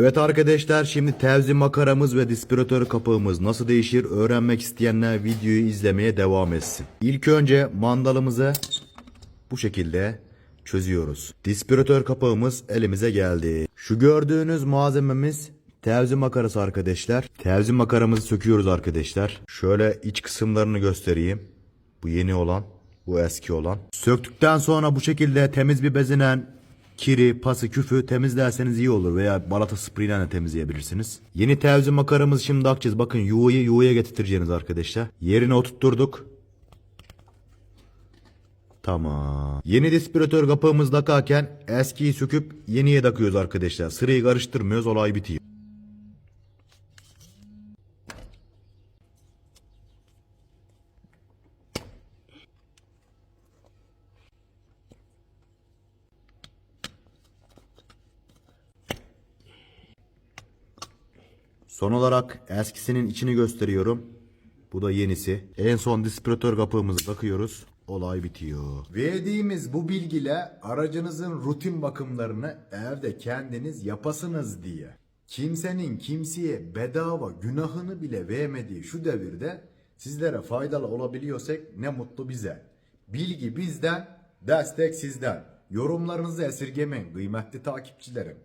Evet arkadaşlar şimdi tevzi makaramız ve dispiratör kapağımız nasıl değişir öğrenmek isteyenler videoyu izlemeye devam etsin. İlk önce mandalımızı bu şekilde çözüyoruz. Dispiratör kapağımız elimize geldi. Şu gördüğünüz malzememiz tevzi makarası arkadaşlar. Tevzi makaramızı söküyoruz arkadaşlar. Şöyle iç kısımlarını göstereyim. Bu yeni olan, bu eski olan. Söktükten sonra bu şekilde temiz bir bezinen kiri, pası, küfü temizlerseniz iyi olur veya balata spreyle de temizleyebilirsiniz. Yeni tevzi makaramız şimdi akacağız. Bakın yuvayı yuvaya getireceğiniz arkadaşlar. Yerine oturtturduk. Tamam. Yeni dispiratör kapağımız takarken eskiyi söküp yeniye takıyoruz arkadaşlar. Sırayı karıştırmıyoruz olay bitiyor. Son olarak eskisinin içini gösteriyorum. Bu da yenisi. En son dispiratör kapağımızı takıyoruz. Olay bitiyor. Verdiğimiz bu bilgiyle aracınızın rutin bakımlarını evde kendiniz yapasınız diye. Kimsenin kimseye bedava günahını bile vermediği şu devirde sizlere faydalı olabiliyorsak ne mutlu bize. Bilgi bizden, destek sizden. Yorumlarınızı esirgemeyin kıymetli takipçilerim.